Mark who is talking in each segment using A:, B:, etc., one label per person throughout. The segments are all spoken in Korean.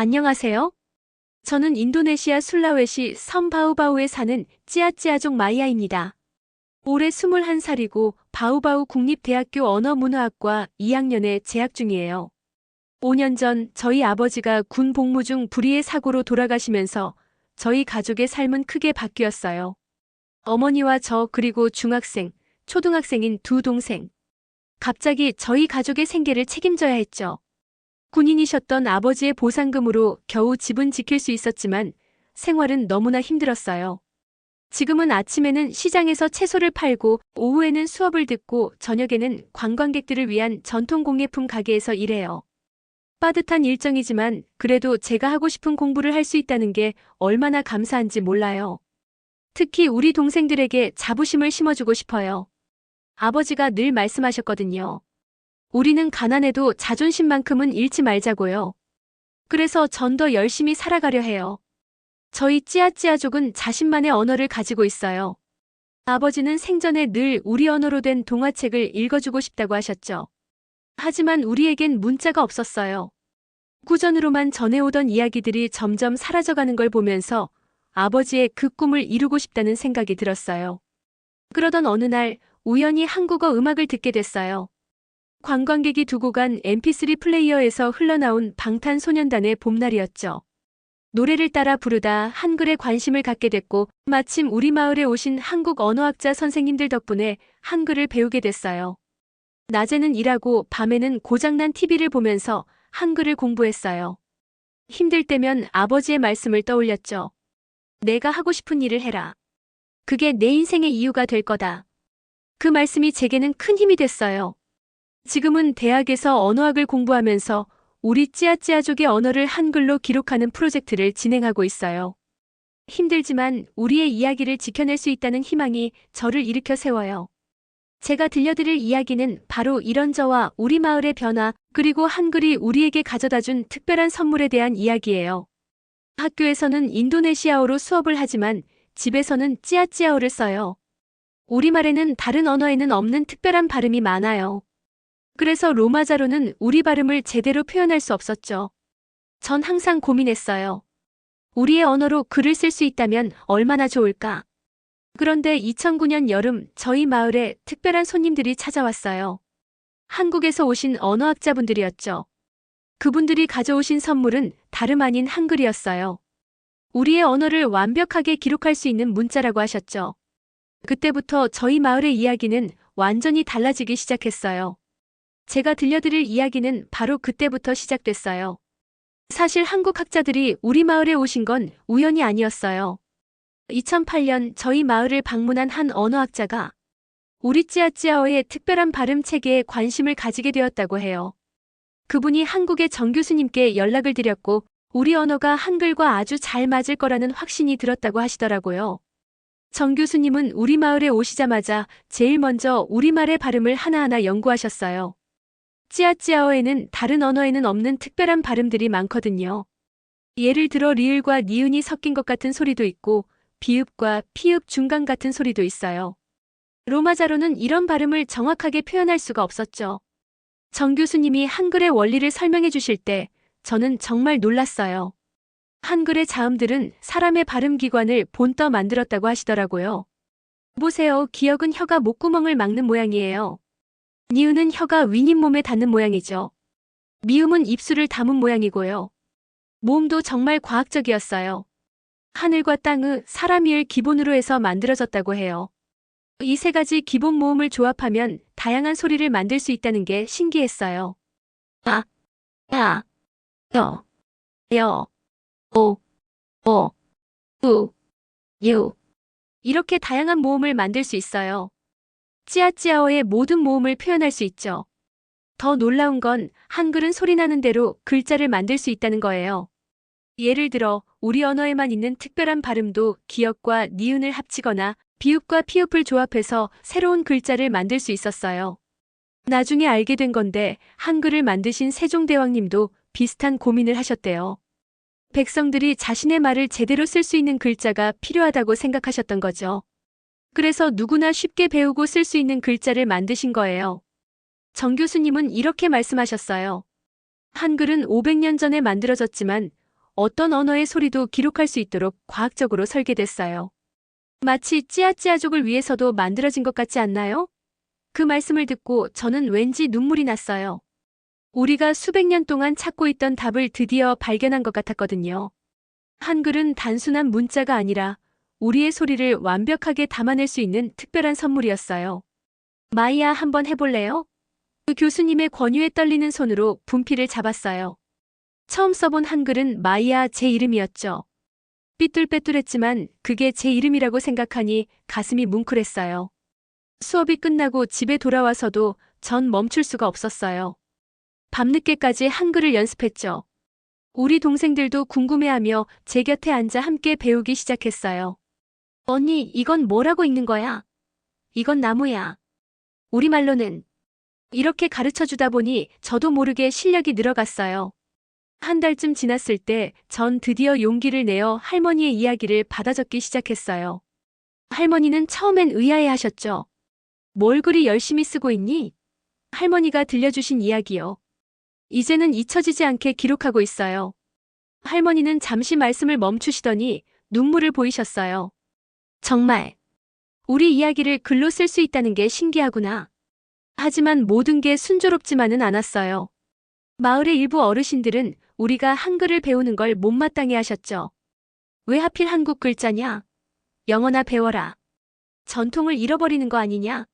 A: 안녕하세요. 저는 인도네시아 술라웨시 섬 바우바우에 사는 찌아찌아족 마이아입니다. 올해 21살이고 바우바우 국립대학교 언어문화학과 2학년에 재학 중이에요. 5년 전 저희 아버지가 군 복무 중 불의의 사고로 돌아가시면서 저희 가족의 삶은 크게 바뀌었어요. 어머니와 저 그리고 중학생, 초등학생인 두 동생. 갑자기 저희 가족의 생계를 책임져야 했죠. 군인이셨던 아버지의 보상금으로 겨우 집은 지킬 수 있었지만 생활은 너무나 힘들었어요. 지금은 아침에는 시장에서 채소를 팔고 오후에는 수업을 듣고 저녁에는 관광객들을 위한 전통 공예품 가게에서 일해요. 빠듯한 일정이지만 그래도 제가 하고 싶은 공부를 할 수 있다는 게 얼마나 감사한지 몰라요. 특히 우리 동생들에게 자부심을 심어주고 싶어요. 아버지가 늘 말씀하셨거든요. 우리는 가난해도 자존심만큼은 잃지 말자고요. 그래서 전 더 열심히 살아가려 해요. 저희 찌아찌아족은 자신만의 언어를 가지고 있어요. 아버지는 생전에 늘 우리 언어로 된 동화책을 읽어주고 싶다고 하셨죠. 하지만 우리에겐 문자가 없었어요. 구전으로만 전해오던 이야기들이 점점 사라져가는 걸 보면서 아버지의 그 꿈을 이루고 싶다는 생각이 들었어요. 그러던 어느 날 우연히 한국어 음악을 듣게 됐어요. 관광객이 두고 간 mp3 플레이어에서 흘러나온 방탄소년단의 봄날이었죠. 노래를 따라 부르다 한글에 관심을 갖게 됐고 마침 우리 마을에 오신 한국 언어학자 선생님들 덕분에 한글을 배우게 됐어요. 낮에는 일하고 밤에는 고장난 TV를 보면서 한글을 공부했어요. 힘들 때면 아버지의 말씀을 떠올렸죠. 내가 하고 싶은 일을 해라. 그게 내 인생의 이유가 될 거다. 그 말씀이 제게는 큰 힘이 됐어요. 지금은 대학에서 언어학을 공부하면서 우리 찌아찌아족의 언어를 한글로 기록하는 프로젝트를 진행하고 있어요. 힘들지만 우리의 이야기를 지켜낼 수 있다는 희망이 저를 일으켜 세워요. 제가 들려드릴 이야기는 바로 이런 저와 우리 마을의 변화, 그리고 한글이 우리에게 가져다 준 특별한 선물에 대한 이야기예요. 학교에서는 인도네시아어로 수업을 하지만 집에서는 찌아찌아어를 써요. 우리말에는 다른 언어에는 없는 특별한 발음이 많아요. 그래서 로마자로는 우리 발음을 제대로 표현할 수 없었죠. 전 항상 고민했어요. 우리의 언어로 글을 쓸 수 있다면 얼마나 좋을까? 그런데 2009년 여름 저희 마을에 특별한 손님들이 찾아왔어요. 한국에서 오신 언어학자분들이었죠. 그분들이 가져오신 선물은 다름 아닌 한글이었어요. 우리의 언어를 완벽하게 기록할 수 있는 문자라고 하셨죠. 그때부터 저희 마을의 이야기는 완전히 달라지기 시작했어요. 제가 들려드릴 이야기는 바로 그때부터 시작됐어요. 사실 한국 학자들이 우리 마을에 오신 건 우연이 아니었어요. 2008년 저희 마을을 방문한 한 언어학자가 우리 찌아찌아어의 특별한 발음 체계에 관심을 가지게 되었다고 해요. 그분이 한국의 정 교수님께 연락을 드렸고 우리 언어가 한글과 아주 잘 맞을 거라는 확신이 들었다고 하시더라고요. 정 교수님은 우리 마을에 오시자마자 제일 먼저 우리말의 발음을 하나하나 연구하셨어요. 찌아찌아어에는 다른 언어에는 없는 특별한 발음들이 많거든요. 예를 들어 리을과 니은이 섞인 것 같은 소리도 있고 비읍과 피읍 중간 같은 소리도 있어요. 로마자로는 이런 발음을 정확하게 표현할 수가 없었죠. 정 교수님이 한글의 원리를 설명해 주실 때 저는 정말 놀랐어요. 한글의 자음들은 사람의 발음 기관을 본떠 만들었다고 하시더라고요. 보세요. 기억은 혀가 목구멍을 막는 모양이에요. 니은은 혀가 윗잇몸에 닿는 모양이죠. 미음은 입술을 담은 모양이고요. 모음도 정말 과학적이었어요. 하늘과 땅의 사람이을 기본으로 해서 만들어졌다고 해요. 이 세 가지 기본 모음을 조합하면 다양한 소리를 만들 수 있다는 게 신기했어요. 아, 야, 여, 여, 오, 오, 우, 유. 이렇게 다양한 모음을 만들 수 있어요. 찌아찌아어의 모든 모음을 표현할 수 있죠. 더 놀라운 건 한글은 소리나는 대로 글자를 만들 수 있다는 거예요. 예를 들어 우리 언어에만 있는 특별한 발음도 기역과 니은을 합치거나 비읍과 피읍을 조합해서 새로운 글자를 만들 수 있었어요. 나중에 알게 된 건데 한글을 만드신 세종대왕님도 비슷한 고민을 하셨대요. 백성들이 자신의 말을 제대로 쓸 수 있는 글자가 필요하다고 생각하셨던 거죠. 그래서 누구나 쉽게 배우고 쓸 수 있는 글자를 만드신 거예요. 정 교수님은 이렇게 말씀하셨어요. 한글은 500년 전에 만들어졌지만 어떤 언어의 소리도 기록할 수 있도록 과학적으로 설계됐어요. 마치 찌아찌아족을 위해서도 만들어진 것 같지 않나요? 그 말씀을 듣고 저는 왠지 눈물이 났어요. 우리가 수백 년 동안 찾고 있던 답을 드디어 발견한 것 같았거든요. 한글은 단순한 문자가 아니라 우리의 소리를 완벽하게 담아낼 수 있는 특별한 선물이었어요. 마이야 한번 해볼래요? 그 교수님의 권유에 떨리는 손으로 분필을 잡았어요. 처음 써본 한글은 마이야 제 이름이었죠. 삐뚤빼뚤했지만 그게 제 이름이라고 생각하니 가슴이 뭉클했어요. 수업이 끝나고 집에 돌아와서도 전 멈출 수가 없었어요. 밤늦게까지 한글을 연습했죠. 우리 동생들도 궁금해하며 제 곁에 앉아 함께 배우기 시작했어요. 언니, 이건 뭐라고 읽는 거야? 이건 나무야. 우리말로는 이렇게 가르쳐 주다 보니 저도 모르게 실력이 늘어갔어요. 한 달쯤 지났을 때 전 드디어 용기를 내어 할머니의 이야기를 받아 적기 시작했어요. 할머니는 처음엔 의아해 하셨죠. 뭘 그리 열심히 쓰고 있니? 할머니가 들려주신 이야기요. 이제는 잊혀지지 않게 기록하고 있어요. 할머니는 잠시 말씀을 멈추시더니 눈물을 보이셨어요. 정말 우리 이야기를 글로 쓸 수 있다는 게 신기하구나. 하지만 모든 게 순조롭지만은 않았어요. 마을의 일부 어르신들은 우리가 한글을 배우는 걸 못마땅해 하셨죠. 왜 하필 한국 글자냐? 영어나 배워라. 전통을 잃어버리는 거 아니냐?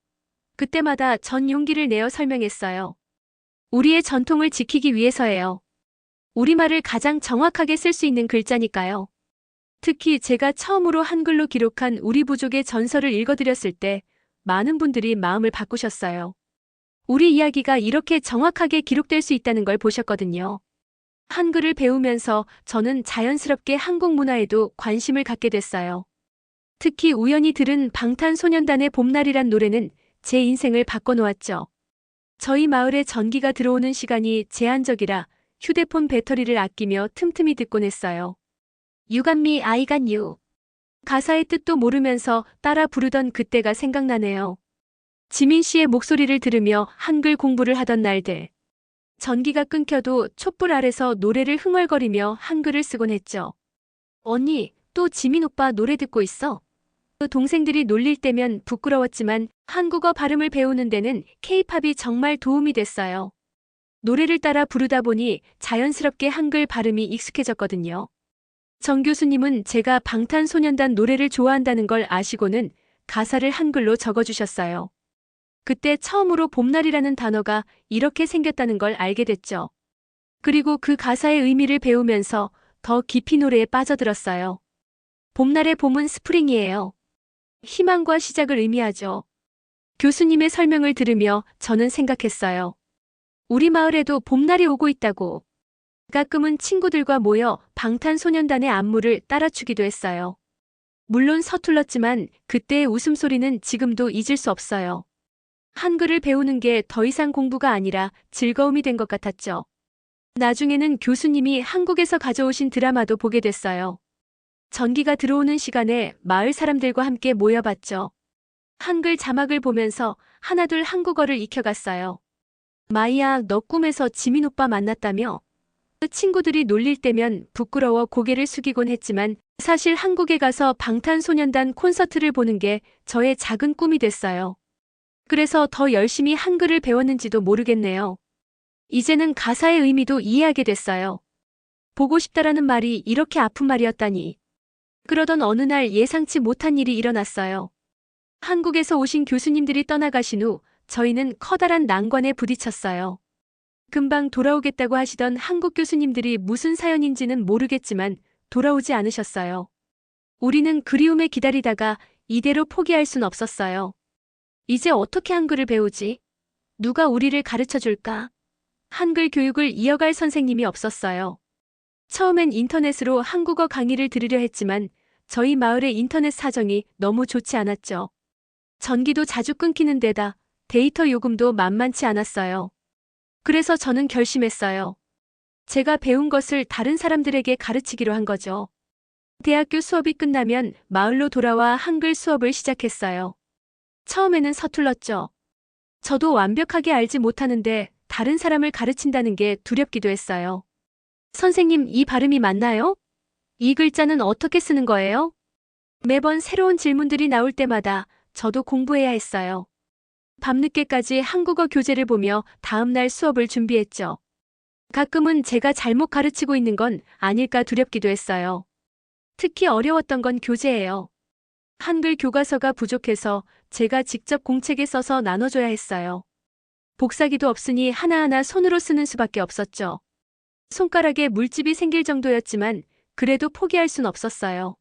A: 그때마다 전 용기를 내어 설명했어요. 우리의 전통을 지키기 위해서예요. 우리말을 가장 정확하게 쓸 수 있는 글자니까요. 특히 제가 처음으로 한글로 기록한 우리 부족의 전설을 읽어드렸을 때 많은 분들이 마음을 바꾸셨어요. 우리 이야기가 이렇게 정확하게 기록될 수 있다는 걸 보셨거든요. 한글을 배우면서 저는 자연스럽게 한국 문화에도 관심을 갖게 됐어요. 특히 우연히 들은 방탄소년단의 봄날이란 노래는 제 인생을 바꿔놓았죠. 저희 마을에 전기가 들어오는 시간이 제한적이라 휴대폰 배터리를 아끼며 틈틈이 듣곤 했어요. 유감미 아이간 유. 가사의 뜻도 모르면서 따라 부르던 그때가 생각나네요. 지민 씨의 목소리를 들으며 한글 공부를 하던 날들. 전기가 끊겨도 촛불 아래서 노래를 흥얼거리며 한글을 쓰곤 했죠. 언니, 또 지민 오빠 노래 듣고 있어? 그 동생들이 놀릴 때면 부끄러웠지만 한국어 발음을 배우는 데는 케이팝이 정말 도움이 됐어요. 노래를 따라 부르다 보니 자연스럽게 한글 발음이 익숙해졌거든요. 정 교수님은 제가 방탄소년단 노래를 좋아한다는 걸 아시고는 가사를 한글로 적어주셨어요. 그때 처음으로 봄날이라는 단어가 이렇게 생겼다는 걸 알게 됐죠. 그리고 그 가사의 의미를 배우면서 더 깊이 노래에 빠져들었어요. 봄날의 봄은 스프링이에요. 희망과 시작을 의미하죠. 교수님의 설명을 들으며 저는 생각했어요. 우리 마을에도 봄날이 오고 있다고. 가끔은 친구들과 모여 방탄소년단의 안무를 따라 추기도 했어요. 물론 서툴렀지만 그때의 웃음소리는 지금도 잊을 수 없어요. 한글을 배우는 게 더 이상 공부가 아니라 즐거움이 된 것 같았죠. 나중에는 교수님이 한국에서 가져오신 드라마도 보게 됐어요. 전기가 들어오는 시간에 마을 사람들과 함께 모여봤죠. 한글 자막을 보면서 하나둘 한국어를 익혀갔어요. 마이야, 너 꿈에서 지민 오빠 만났다며? 그 친구들이 놀릴 때면 부끄러워 고개를 숙이곤 했지만 사실 한국에 가서 방탄소년단 콘서트를 보는 게 저의 작은 꿈이 됐어요. 그래서 더 열심히 한글을 배웠는지도 모르겠네요. 이제는 가사의 의미도 이해하게 됐어요. 보고 싶다라는 말이 이렇게 아픈 말이었다니. 그러던 어느 날 예상치 못한 일이 일어났어요. 한국에서 오신 교수님들이 떠나가신 후 저희는 커다란 난관에 부딪혔어요. 금방 돌아오겠다고 하시던 한국 교수님들이 무슨 사연인지는 모르겠지만 돌아오지 않으셨어요. 우리는 그리움에 기다리다가 이대로 포기할 순 없었어요. 이제 어떻게 한글을 배우지? 누가 우리를 가르쳐 줄까? 한글 교육을 이어갈 선생님이 없었어요. 처음엔 인터넷으로 한국어 강의를 들으려 했지만 저희 마을의 인터넷 사정이 너무 좋지 않았죠. 전기도 자주 끊기는 데다 데이터 요금도 만만치 않았어요. 그래서 저는 결심했어요. 제가 배운 것을 다른 사람들에게 가르치기로 한 거죠. 대학교 수업이 끝나면 마을로 돌아와 한글 수업을 시작했어요. 처음에는 서툴렀죠. 저도 완벽하게 알지 못하는데 다른 사람을 가르친다는 게 두렵기도 했어요. 선생님, 이 발음이 맞나요? 이 글자는 어떻게 쓰는 거예요? 매번 새로운 질문들이 나올 때마다 저도 공부해야 했어요. 밤늦게까지 한국어 교재를 보며 다음날 수업을 준비했죠. 가끔은 제가 잘못 가르치고 있는 건 아닐까 두렵기도 했어요. 특히 어려웠던 건 교재예요. 한글 교과서가 부족해서 제가 직접 공책에 써서 나눠줘야 했어요. 복사기도 없으니 하나하나 손으로 쓰는 수밖에 없었죠. 손가락에 물집이 생길 정도였지만 그래도 포기할 순 없었어요.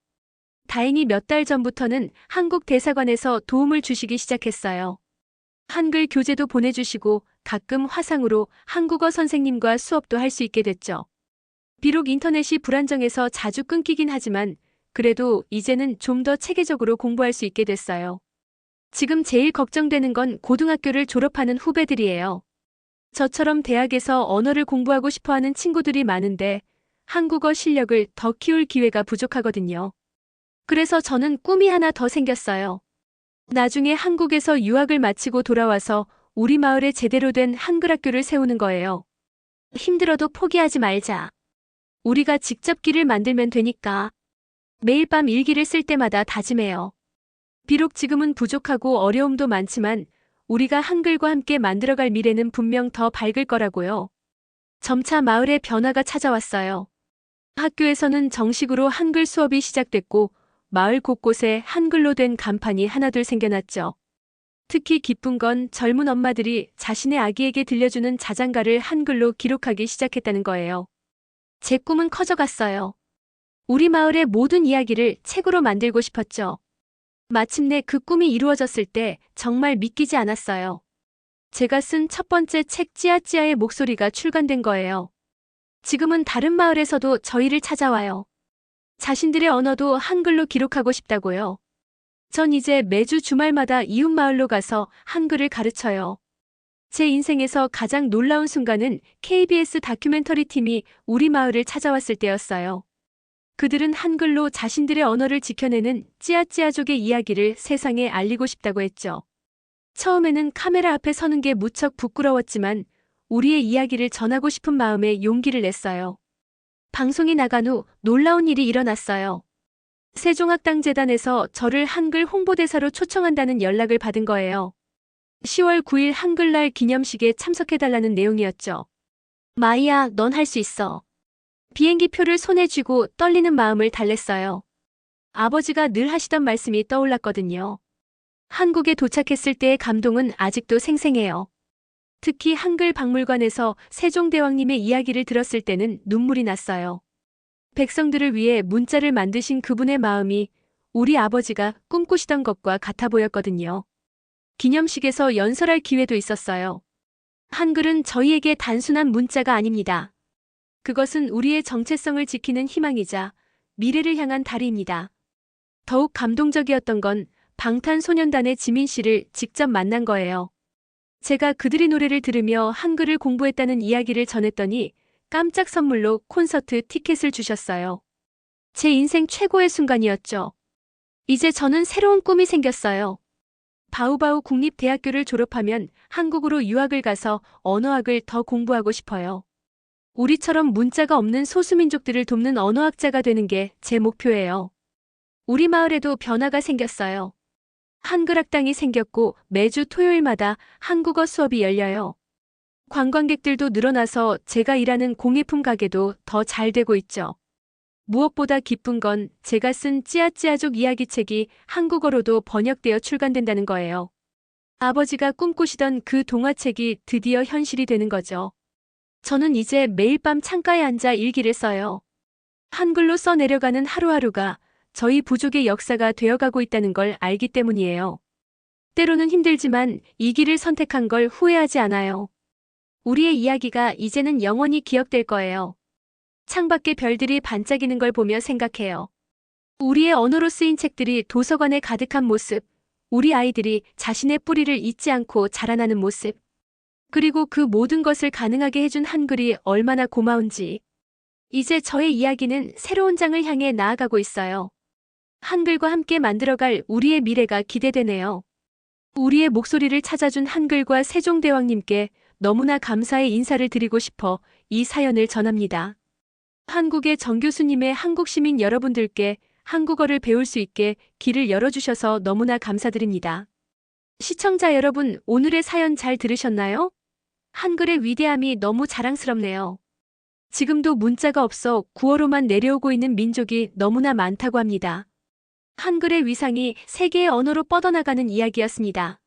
A: 다행히 몇 달 전부터는 한국 대사관에서 도움을 주시기 시작했어요. 한글 교재도 보내주시고 가끔 화상으로 한국어 선생님과 수업도 할 수 있게 됐죠. 비록 인터넷이 불안정해서 자주 끊기긴 하지만 그래도 이제는 좀 더 체계적으로 공부할 수 있게 됐어요. 지금 제일 걱정되는 건 고등학교를 졸업하는 후배들이에요. 저처럼 대학에서 언어를 공부하고 싶어 하는 친구들이 많은데 한국어 실력을 더 키울 기회가 부족하거든요. 그래서 저는 꿈이 하나 더 생겼어요. 나중에 한국에서 유학을 마치고 돌아와서 우리 마을에 제대로 된 한글 학교를 세우는 거예요. 힘들어도 포기하지 말자. 우리가 직접 길을 만들면 되니까. 매일 밤 일기를 쓸 때마다 다짐해요. 비록 지금은 부족하고 어려움도 많지만 우리가 한글과 함께 만들어갈 미래는 분명 더 밝을 거라고요. 점차 마을에 변화가 찾아왔어요. 학교에서는 정식으로 한글 수업이 시작됐고 마을 곳곳에 한글로 된 간판이 하나둘 생겨났죠. 특히 기쁜 건 젊은 엄마들이 자신의 아기에게 들려주는 자장가를 한글로 기록하기 시작했다는 거예요. 제 꿈은 커져갔어요. 우리 마을의 모든 이야기를 책으로 만들고 싶었죠. 마침내 그 꿈이 이루어졌을 때 정말 믿기지 않았어요. 제가 쓴 첫 번째 책 찌아찌아의 목소리가 출간된 거예요. 지금은 다른 마을에서도 저희를 찾아와요. 자신들의 언어도 한글로 기록하고 싶다고요. 전 이제 매주 주말마다 이웃 마을로 가서 한글을 가르쳐요. 제 인생에서 가장 놀라운 순간은 KBS 다큐멘터리 팀이 우리 마을을 찾아왔을 때였어요. 그들은 한글로 자신들의 언어를 지켜내는 찌아찌아족의 이야기를 세상에 알리고 싶다고 했죠. 처음에는 카메라 앞에 서는 게 무척 부끄러웠지만 우리의 이야기를 전하고 싶은 마음에 용기를 냈어요. 방송이 나간 후 놀라운 일이 일어났어요. 세종학당재단에서 저를 한글 홍보대사로 초청한다는 연락을 받은 거예요. 10월 9일 한글날 기념식에 참석해달라는 내용이었죠. 마이야, 넌 할 수 있어. 비행기 표를 손에 쥐고 떨리는 마음을 달랬어요. 아버지가 늘 하시던 말씀이 떠올랐거든요. 한국에 도착했을 때의 감동은 아직도 생생해요. 특히 한글 박물관에서 세종대왕님의 이야기를 들었을 때는 눈물이 났어요. 백성들을 위해 문자를 만드신 그분의 마음이 우리 아버지가 꿈꾸시던 것과 같아 보였거든요. 기념식에서 연설할 기회도 있었어요. 한글은 저희에게 단순한 문자가 아닙니다. 그것은 우리의 정체성을 지키는 희망이자 미래를 향한 다리입니다. 더욱 감동적이었던 건 방탄소년단의 지민 씨를 직접 만난 거예요. 제가 그들의 노래를 들으며 한글을 공부했다는 이야기를 전했더니 깜짝 선물로 콘서트 티켓을 주셨어요. 제 인생 최고의 순간이었죠. 이제 저는 새로운 꿈이 생겼어요. 바우바우 국립대학교를 졸업하면 한국으로 유학을 가서 언어학을 더 공부하고 싶어요. 우리처럼 문자가 없는 소수민족들을 돕는 언어학자가 되는 게 제 목표예요. 우리 마을에도 변화가 생겼어요. 한글학당이 생겼고 매주 토요일마다 한국어 수업이 열려요. 관광객들도 늘어나서 제가 일하는 공예품 가게도 더 잘 되고 있죠. 무엇보다 기쁜 건 제가 쓴 찌아찌아족 이야기책이 한국어로도 번역되어 출간된다는 거예요. 아버지가 꿈꾸시던 그 동화책이 드디어 현실이 되는 거죠. 저는 이제 매일 밤 창가에 앉아 일기를 써요. 한글로 써내려가는 하루하루가 저희 부족의 역사가 되어가고 있다는 걸 알기 때문이에요. 때로는 힘들지만 이 길을 선택한 걸 후회하지 않아요. 우리의 이야기가 이제는 영원히 기억될 거예요. 창밖에 별들이 반짝이는 걸 보며 생각해요. 우리의 언어로 쓰인 책들이 도서관에 가득한 모습, 우리 아이들이 자신의 뿌리를 잊지 않고 자라나는 모습, 그리고 그 모든 것을 가능하게 해준 한글이 얼마나 고마운지. 이제 저의 이야기는 새로운 장을 향해 나아가고 있어요. 한글과 함께 만들어갈 우리의 미래가 기대되네요. 우리의 목소리를 찾아준 한글과 세종대왕님께 너무나 감사의 인사를 드리고 싶어 이 사연을 전합니다. 한국의 정 교수님의 한국 시민 여러분들께 한국어를 배울 수 있게 길을 열어주셔서 너무나 감사드립니다. 시청자 여러분, 오늘의 사연 잘 들으셨나요? 한글의 위대함이 너무 자랑스럽네요. 지금도 문자가 없어 구어로만 내려오고 있는 민족이 너무나 많다고 합니다. 한글의 위상이 세계의 언어로 뻗어나가는 이야기였습니다.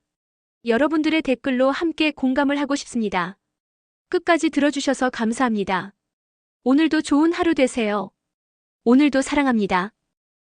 A: 여러분들의 댓글로 함께 공감을 하고 싶습니다. 끝까지 들어주셔서 감사합니다. 오늘도 좋은 하루 되세요. 오늘도 사랑합니다.